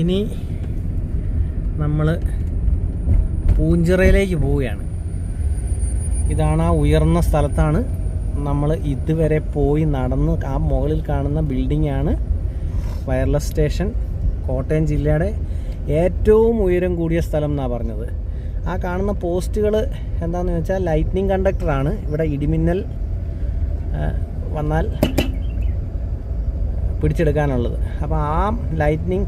ഇനി നമ്മൾ പൂഞ്ചിറയിലേക്ക് പോവുകയാണ്. ഇതാണ് ആ ഉയർന്ന സ്ഥലത്താണ് നമ്മൾ ഇതുവരെ പോയി നടന്ന് ആ മുകളിൽ കാണുന്ന ബിൽഡിംഗ് ആണ് വയർലെസ് സ്റ്റേഷൻ കോട്ടയം ജില്ലയുടെ ഏറ്റവും ഉയരം കൂടിയ സ്ഥലം എന്നാണ് പറഞ്ഞത്. ആ കാണുന്ന പോസ്റ്റുകൾ എന്താണെന്ന് വെച്ചാൽ ലൈറ്റ്നിങ് കണ്ടക്ടറാണ് ഇവിടെ ഇടിമിന്നൽ വന്നാൽ പിടിച്ചെടുക്കാനുള്ളത്. അപ്പോൾ ആ ലൈറ്റ്നിങ്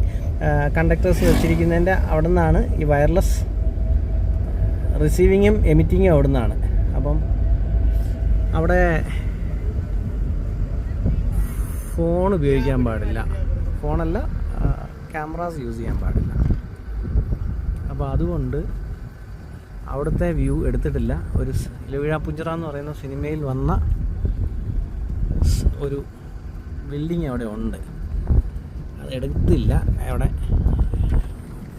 കണ്ടക്ടേഴ്സ് വെച്ചിരിക്കുന്നതിന്റെ അവിടെ നിന്നാണ് ഈ വയർലെസ് റിസീവിങ്ങും എമിറ്റിങ്ങും അവിടെ നിന്നാണ് അപ്പം അവിടെ ഫോൺ ഉപയോഗിക്കാൻ പാടില്ല. ഫോണല്ല ക്യാമറാസ് യൂസ് ചെയ്യാൻ പാടില്ല. അപ്പോൾ അതുകൊണ്ട് അവിടുത്തെ വ്യൂ എടുത്തിട്ടില്ല. ഒരു സ് പുഞ്ചറ എന്ന് പറയുന്ന സിനിമയിൽ വന്ന ഒരു ബിൽഡിങ് അവിടെ ഉണ്ട്. അത് എടുത്തില്ല. അവിടെ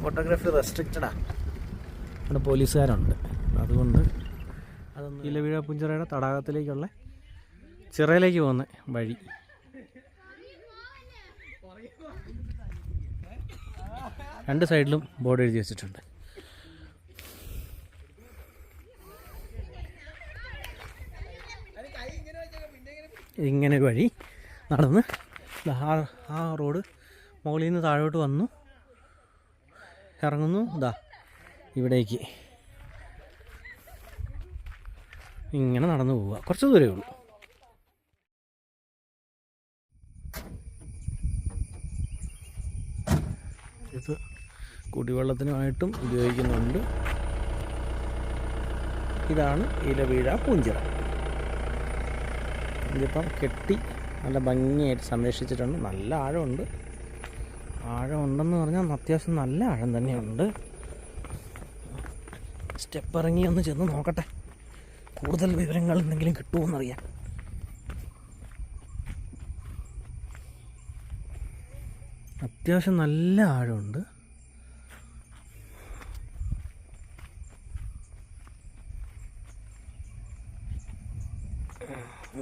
ഫോട്ടോഗ്രാഫി റെസ്ട്രിക്റ്റഡാണ് അവിടെ പോലീസുകാരുണ്ട്. അതുകൊണ്ട് അതൊന്ന് ഇലവിഴ പുഞ്ചിറയുടെ തടാകത്തിലേക്കുള്ള ചിറയിലേക്ക് പോകുന്ന വഴി. രണ്ട് സൈഡിലും ബോർഡ് എഴുതി വെച്ചിട്ടുണ്ട്. ഇങ്ങനെ വഴി നടന്ന്. ആ ആ റോഡ് മുകളിൽ നിന്ന് താഴോട്ട് വന്നു. ഇറങ്ങുന്നു. ഇതാ ഇവിടേക്ക്. ഇങ്ങനെ നടന്നു പോവുക. കുറച്ച് ദൂരമേ ഉള്ളൂ. ഇത് കുടിവെള്ളത്തിനുമായിട്ടും ഉപയോഗിക്കുന്നുണ്ട്. ഇതാണ് ഇലവീഴ പൂഞ്ചിറ. ഇതിപ്പം കെട്ടി നല്ല ഭംഗിയായിട്ട് സംരക്ഷിച്ചിട്ടുണ്ട്. നല്ല ആഴമുണ്ട്. ആഴമുണ്ടെന്ന് പറഞ്ഞാൽ അത്യാവശ്യം നല്ല ആഴം തന്നെയുണ്ട്. സ്റ്റെപ്പ് ഇറങ്ങി ഒന്ന് ചെന്ന് നോക്കട്ടെ. കൂടുതൽ വിവരങ്ങൾ എന്തെങ്കിലും കിട്ടുമോയെന്നറിയാം അത്യാവശ്യം നല്ല ആഴമുണ്ട്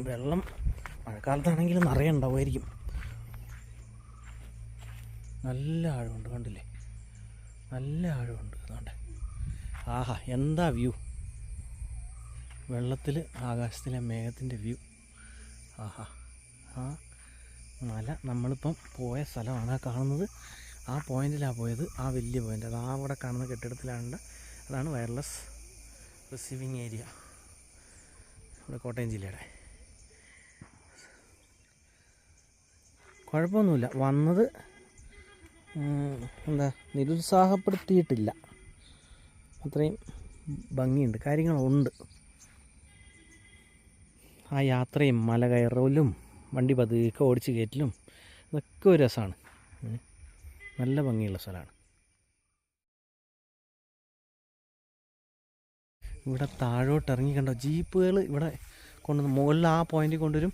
വെള്ളം മഴക്കാലത്താണെങ്കിൽ നിറയുണ്ടാവുമായിരിക്കും നല്ല ആഴമുണ്ട് കണ്ടില്ലേ? നല്ല ആഴമുണ്ട് അതുകൊണ്ട് ആഹാ എന്താ വ്യൂ? വെള്ളത്തിൽ ആകാശത്തിലെ മേഘത്തിന്റെ വ്യൂ. ആഹാ ആ മല നമ്മളിപ്പം പോയ സ്ഥലമാണ്. ആ കാണുന്നത് ആ പോയിന്റിലാണ് പോയത്. ആ വലിയ പോയിന്റ്. അത് ആ അവിടെ കാണുന്ന കെട്ടിടത്തിലാണ് അതാണ് വയർലെസ് റിസീവിങ് ഏരിയ. ഇവിടെ കോട്ടയം ജില്ലയുടെ. കുഴപ്പമൊന്നുമില്ല. വന്നത് എന്താ നിരുത്സാഹപ്പെടുത്തിയിട്ടില്ല. അത്രയും ഭംഗിയുണ്ട്. കാര്യങ്ങളുണ്ട്. ആ യാത്രയും മല കയറലും വണ്ടി പതുക്കെ ഓടിച്ച് കയറ്റലും ഇതൊക്കെ ഒരു രസമാണ്. നല്ല ഭംഗിയുള്ള സ്ഥലമാണ്. ഇവിടെ താഴോട്ട് ഇറങ്ങി കണ്ടോ? ജീപ്പുകൾ ഇവിടെ കൊണ്ടുവന്ന് മുകളിൽ ആ പോയിന്റിൽ കൊണ്ടുവരും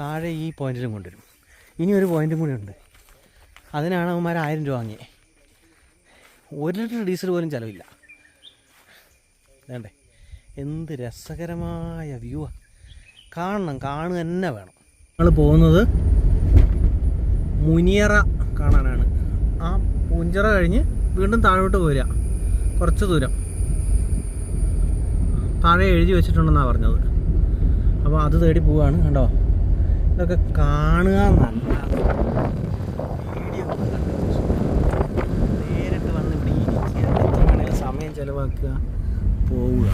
താഴെ ഈ പോയിന്റിലും കൊണ്ടുവരും. ഇനി ഒരു പോയിന്റും കൂടി ഉണ്ട് അതിനാണ് അവന്മാർ ആയിരം രൂപ വാങ്ങിയത് ഒരു ലിറ്റർ ഡീസൽ പോലും ചിലവില്ല. വേണ്ടേ? എന്ത് രസകരമായ വ്യൂ കാണണം കാണുക തന്നെ വേണം. നമ്മൾ പോകുന്നത് മുനിയറ കാണാനാണ്. ആ പൂഞ്ചിറ കഴിഞ്ഞ് വീണ്ടും താഴോട്ട് പോരുക. കുറച്ച് ദൂരം. താഴെ എഴുതി വെച്ചിട്ടുണ്ടെന്നാണ് പറഞ്ഞത്. അപ്പോൾ അത് തേടി പോവുകയാണ് കണ്ടോ? ഇതൊക്കെ കാണുക വീഡിയോ നേരിട്ട് വന്ന് ഇവിടെ ഇരിക്കുക. സമയം ചിലവാക്കുക? പോവുക.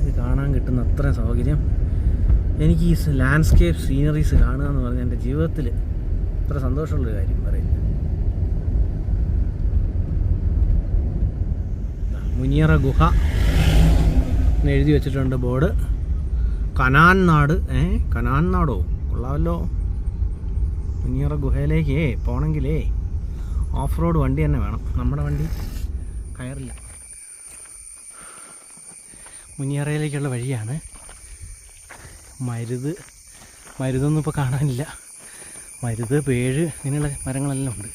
ഇത് കാണാൻ കിട്ടുന്ന അത്രയും സൗകര്യം. എനിക്ക് ഈ ലാൻഡ്സ്കേപ്പ് സീനറീസ് കാണുക എന്ന് പറഞ്ഞാൽ എന്റെ ജീവിതത്തിൽ അത്ര സന്തോഷമുള്ളൊരു കാര്യം പറയില്ല. മുനിയറ ഗുഹ എഴുതി വെച്ചിട്ടുണ്ട് ബോർഡ്. കനാൻ നാട് ഏ? കനാൻ നാടോ? കൊള്ളാമല്ലോ. മുനിയറ ഗുഹയിലേക്ക് പോകണമെങ്കിലേ ഓഫ് റോഡ് വണ്ടി തന്നെ വേണം. നമ്മുടെ വണ്ടി കയറില്ല. മുനിയറയിലേക്കുള്ള വഴിയാണ്. മരുത് മരുതൊന്നും ഇപ്പോൾ കാണാനില്ല. മരുത് പേഴ് ഇങ്ങനെയുള്ള മരങ്ങളെല്ലാം ഉണ്ട്.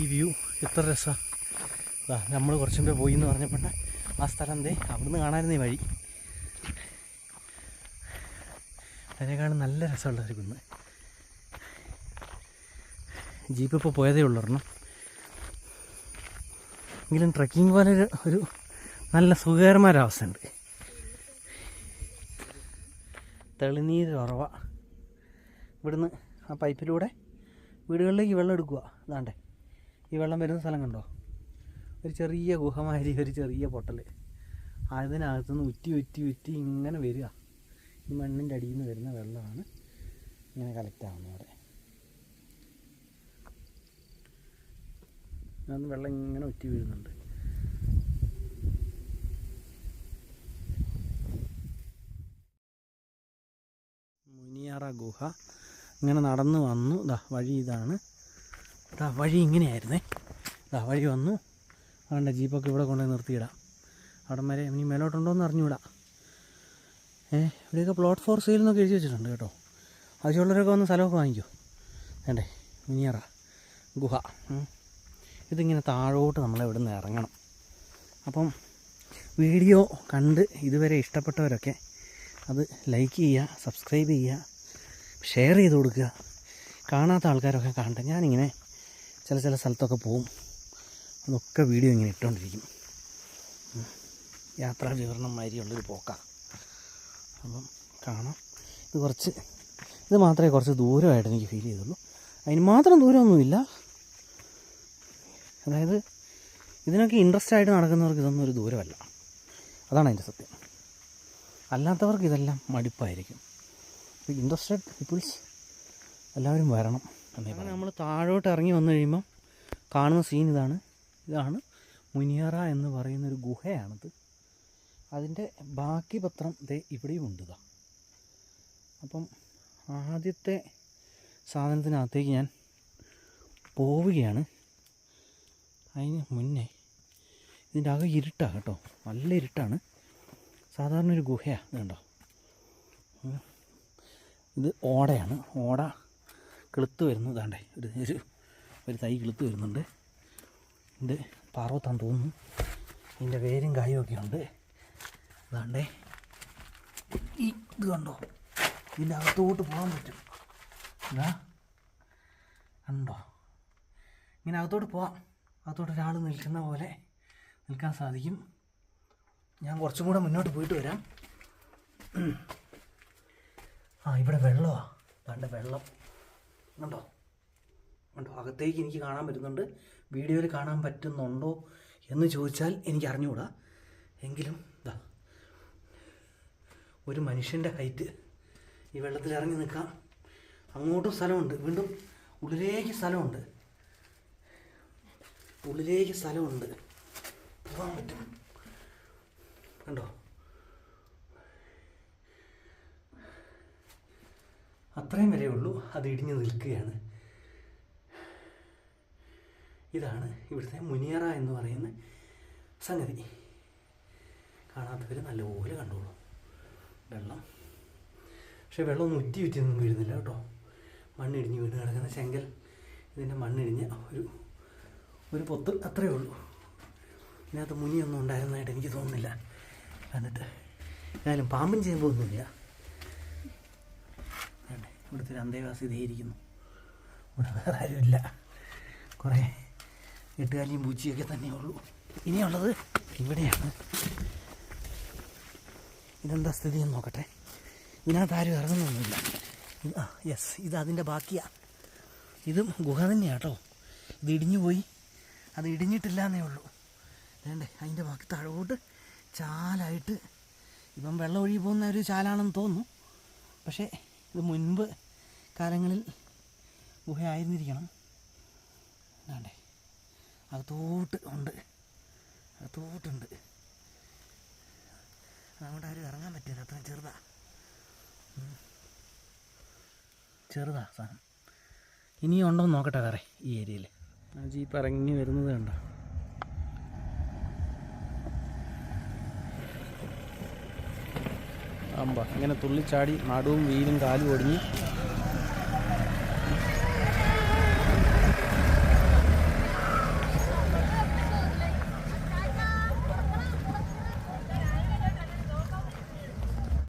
ഈ വ്യൂ എത്ര രസമാണ് നമ്മൾ കുറച്ചും പോയി എന്ന് പറഞ്ഞപ്പോൾ ആ സ്ഥലം എന്തേ അവിടുന്ന് കാണാനിരുന്ന ഈ വഴി. അതിനേക്കാളും നല്ല രസമുള്ള ഒരു കുന്ന് ജീപ്പ് ഇപ്പോൾ പോയതേ ഉള്ളൂ ഒരെണ്ണം. എങ്കിലും ട്രക്കിംഗ് പോലെ ഒരു ഒരു നല്ല സുഖകരമായ ഒരവസ്ഥയുണ്ട് തെളിനീര് ഉറവ. ഇവിടുന്ന് ആ പൈപ്പിലൂടെ വീടുകളിലേക്ക് വെള്ളം എടുക്കുക. അതാണ്ടേ ഈ വെള്ളം വരുന്ന സ്ഥലം കണ്ടോ? ഒരു ചെറിയ ഗുഹമാതിരി ഒരു ചെറിയ പൊട്ടൽ അതിനകത്തുനിന്ന് ഉറ്റി ഉറ്റി ഉറ്റി ഇങ്ങനെ വരിക. ഈ മണ്ണിന്റെ അടിയിൽ നിന്ന് വരുന്ന വെള്ളമാണ് ഇങ്ങനെ കളക്റ്റ് ആവുന്നത് അവിടെ. അന്ന് വെള്ളം ഇങ്ങനെ ഒറ്റി വീഴുന്നുണ്ട്. മുനിയാറ ഗുഹ ഇങ്ങനെ നടന്ന് വന്നു. ഇതാ വഴി ഇതാണ്. ഇതാ വഴി ഇങ്ങനെയായിരുന്നേ. ഇതാ വഴി വന്നു. അതുകൊണ്ട് ജീപ്പൊക്കെ ഇവിടെ കൊണ്ടുപോയി നിർത്തിയിടാം. അവിടെ വരെ ഇനി മേലോട്ടുണ്ടോയെന്ന് എന്ന് ഏ ഇവിടെയൊക്കെ പ്ലോട്ട് ഫോർ സെയിൽ എന്നൊക്കെ എഴുതി വെച്ചിട്ടുണ്ട് കേട്ടോ. ആവശ്യമുള്ളവരൊക്കെ വന്ന് സ്ഥലമൊക്കെ വാങ്ങിക്കോ. വേണ്ടേ? മിനിയറ ഗുഹ ഇതിങ്ങനെ താഴോട്ട് നമ്മൾ ഇവിടെ നിന്ന് ഇറങ്ങണം. അപ്പം വീഡിയോ കണ്ട് ഇതുവരെ ഇഷ്ടപ്പെട്ടവരൊക്കെ അത് ലൈക്ക് ചെയ്യുക സബ്സ്ക്രൈബ് ചെയ്യുക ഷെയർ ചെയ്ത് കൊടുക്കുക. കാണാത്ത ആൾക്കാരൊക്കെ കാണട്ടെ. ഞാനിങ്ങനെ ചില ചില സ്ഥലത്തൊക്കെ പോവും. അതൊക്കെ വീഡിയോ ഇങ്ങനെ ഇട്ടുകൊണ്ടിരിക്കും. യാത്രാ വിവരണം മാതിരിയുള്ളൊരു പോക്കാണ് അപ്പം കാണാം. ഇത് കുറച്ച് ഇത് മാത്രമേ കുറച്ച് ദൂരമായിട്ട് എനിക്ക് ഫീൽ ചെയ്തുള്ളൂ. അതിന് മാത്രം ദൂരമൊന്നുമില്ല. അതായത് ഇതിനൊക്കെ ഇൻട്രസ്റ്റ് ആയിട്ട് നടക്കുന്നവർക്ക് ഇതൊന്നും ഒരു ദൂരമല്ല. അതാണ് അതിന്റെ സത്യം. അല്ലാത്തവർക്ക് ഇതെല്ലാം മടുപ്പായിരിക്കും. അപ്പോൾ ഇൻട്രസ്റ്റഡ് പീപ്പിൾസ് എല്ലാവരും വരണം എന്നേ നമ്മൾ താഴോട്ട് ഇറങ്ങി വന്നു കഴിയുമ്പം കാണുന്ന സീൻ ഇതാണ്. ഇതാണ് മുനിയറ എന്ന് പറയുന്ന ഒരു ഗുഹയാണിത്. അതിന്റെ ബാക്കി പത്രം ദേ ഇവിടെയും ഉണ്ട് അപ്പം ആദ്യത്തെ സാധനത്തിനകത്തേക്ക് ഞാൻ പോവുകയാണ്. അതിന് മുന്നേ ഇതിന്റെ അകം ഇരുട്ടാണ് കേട്ടോ. നല്ല ഇരുട്ടാണ്. സാധാരണ ഒരു ഗുഹയാണ് കണ്ടോ? ഇത് ഓടയാണ്. ഓട കിളുത്ത് വരുന്നു. ഒരു ഒരു ഒരു തൈ കിളുത്ത് വരുന്നുണ്ട്. ഇത് പാർവത്താന്ന് തോന്നുന്നു. ഇതിന്റെ വേരും കായും ഒക്കെ ഉണ്ട്. ഇതാണ്ടേ. ഈ ഇത് കണ്ടോ? ഇതിന്റെ അകത്തോട്ട് പോകാൻ പറ്റും. ഇതാ. കണ്ടോ? ഇങ്ങനെ അകത്തോട്ട് പോവാം. അകത്തോട്ട് ഒരാൾ നിൽക്കുന്ന പോലെ നിൽക്കാൻ സാധിക്കും. ഞാൻ കുറച്ചും കൂടെ മുന്നോട്ട് പോയിട്ട് വരാം. ആ ഇവിടെ വെള്ളമാണ് കണ്ട വെള്ളം. കണ്ടോ? കണ്ടോ? അകത്തേക്ക് എനിക്ക് കാണാൻ പറ്റുന്നുണ്ട്. വീഡിയോയിൽ കാണാൻ പറ്റുന്നുണ്ടോ എന്ന് ചോദിച്ചാൽ എനിക്ക് അറിഞ്ഞുകൂടാ എങ്കിലും ഒരു മനുഷ്യന്റെ ഹൈറ്റ്. ഈ വെള്ളത്തിൽ ഇറങ്ങി നിൽക്കാം. അങ്ങോട്ടും സ്ഥലമുണ്ട്. വീണ്ടും ഉള്ളിലേക്ക് സ്ഥലമുണ്ട്. ഉള്ളിലേക്ക് സ്ഥലമുണ്ട്. പോകാൻ പറ്റും. കണ്ടോ? അത്രയും വരെ ഉള്ളൂ. അത് ഇടിഞ്ഞു നിൽക്കുകയാണ്. ഇതാണ് ഇവിടുത്തെ മുനിയറ എന്ന് പറയുന്ന സംഗതി. കാണാത്തവർ നല്ലപോലെ കണ്ടോളൂ. വെള്ളം. പക്ഷേ വെള്ളമൊന്നും ഉറ്റി ഉറ്റിയൊന്നും വീഴുന്നില്ല കേട്ടോ. മണ്ണിടിഞ്ഞ് വീണ് കിടക്കുന്ന ശെങ്കൽ ഇതിന്റെ മണ്ണിടിഞ്ഞ ഒരു ഒരു പൊത്ത് അത്രയേ ഉള്ളൂ. ഇതിനകത്ത് മുനിയൊന്നും ഉണ്ടായിരുന്നതായിട്ട് എനിക്ക് തോന്നുന്നില്ല. എന്നിട്ട് ഏതായാലും പാമ്പും വേണ്ടേ ഇവിടുത്തെ ഒരു അന്തേവാസി ഇതേയിരിക്കുന്നു. ഇവിടെ വേറെ ആരുമില്ല. കുറേ എട്ടുകാലിയും പൂച്ചിയൊക്കെ തന്നെ ഉള്ളൂ. ഇനിയുള്ളത് ഇവിടെയാണ്. ഇതെന്താ സ്ഥിതി എന്ന് നോക്കട്ടെ? ഇതിനകത്ത് ആരും ഇറങ്ങുന്നൊന്നുമില്ല. ആ യെസ് ഇത് അതിന്റെ ബാക്കിയാണ് ഇതും ഗുഹ തന്നെയാണ് കേട്ടോ. ഇത് ഇടിഞ്ഞു പോയി. അത് ഇടിഞ്ഞിട്ടില്ല എന്നേ ഉള്ളൂ. വേണ്ടേ അതിന്റെ ബാക്കി താഴോട്ട് ചാലായിട്ട് ഇപ്പം വെള്ളം ഒഴുകി പോകുന്ന ഒരു ചാലാണെന്ന് തോന്നുന്നു. പക്ഷേ ഇത് മുൻപ് കാലങ്ങളിൽ ഗുഹയായിരുന്നിരിക്കണം വേണ്ടേ അകത്തോട്ട് ഉണ്ട്. അകത്തോട്ടുണ്ട്. അങ്ങോട്ട് ആരും ഇറങ്ങാൻ പറ്റില്ല. അത്രയും ചെറുതാ. ചെറുതാ സാധനം. ഇനിയും ഉണ്ടോ എന്ന് നോക്കട്ടെ വേറെ ഈ ഏരിയയിൽ. ആ ജീപ്പ് ഇറങ്ങി വരുന്നത് കണ്ടോ? അമ്പ ഇങ്ങനെ തുള്ളിച്ചാടി നടുവും വീലും കാലും ഒടിഞ്ഞ്